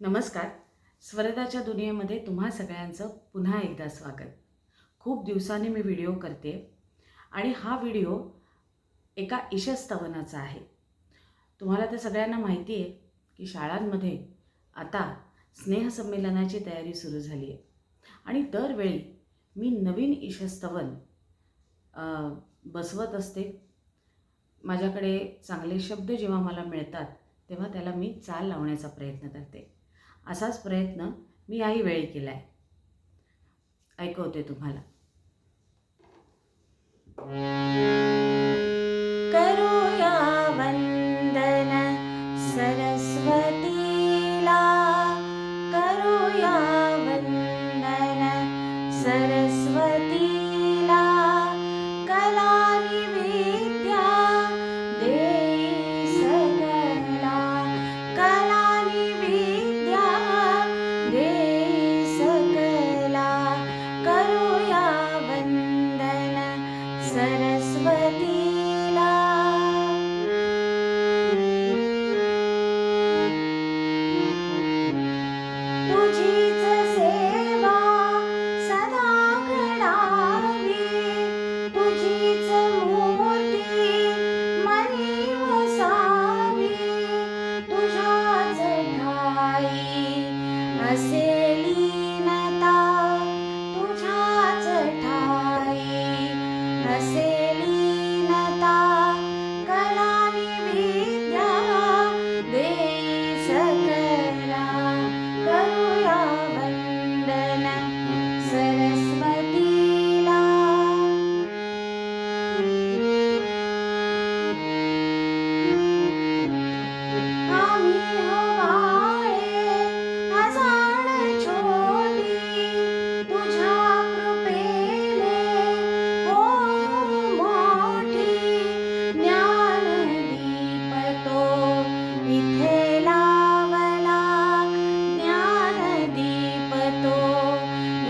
नमस्कार. स्वरदाच्या दुनियेमध्ये तुम्हा सगळ्यांचं पुन्हा एकदा स्वागत. खूप दिवसांनी मी व्हिडिओ करते आणि हा व्हिडिओ एका ईशस्तवनाचा आहे. तुम्हाला तर सगळ्यांना माहिती आहे की शाळांमध्ये आता स्नेहसंमेलनाची तयारी सुरू झाली आहे. आणि दरवेळी मी नवीन ईशस्तवन बसवत असते. माझ्याकडे चांगले शब्द जेव्हा मला मिळतात तेव्हा त्याला मी चाल लावण्याचा प्रयत्न करते. असाच प्रयत्न मी याही वेळी केला आहे ऐकवते तुम्हाला. se ele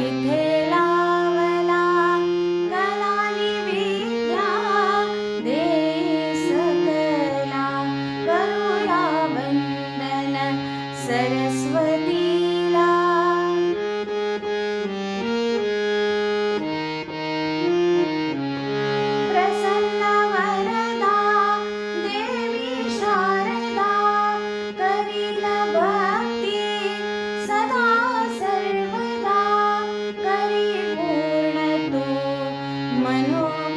येथे mine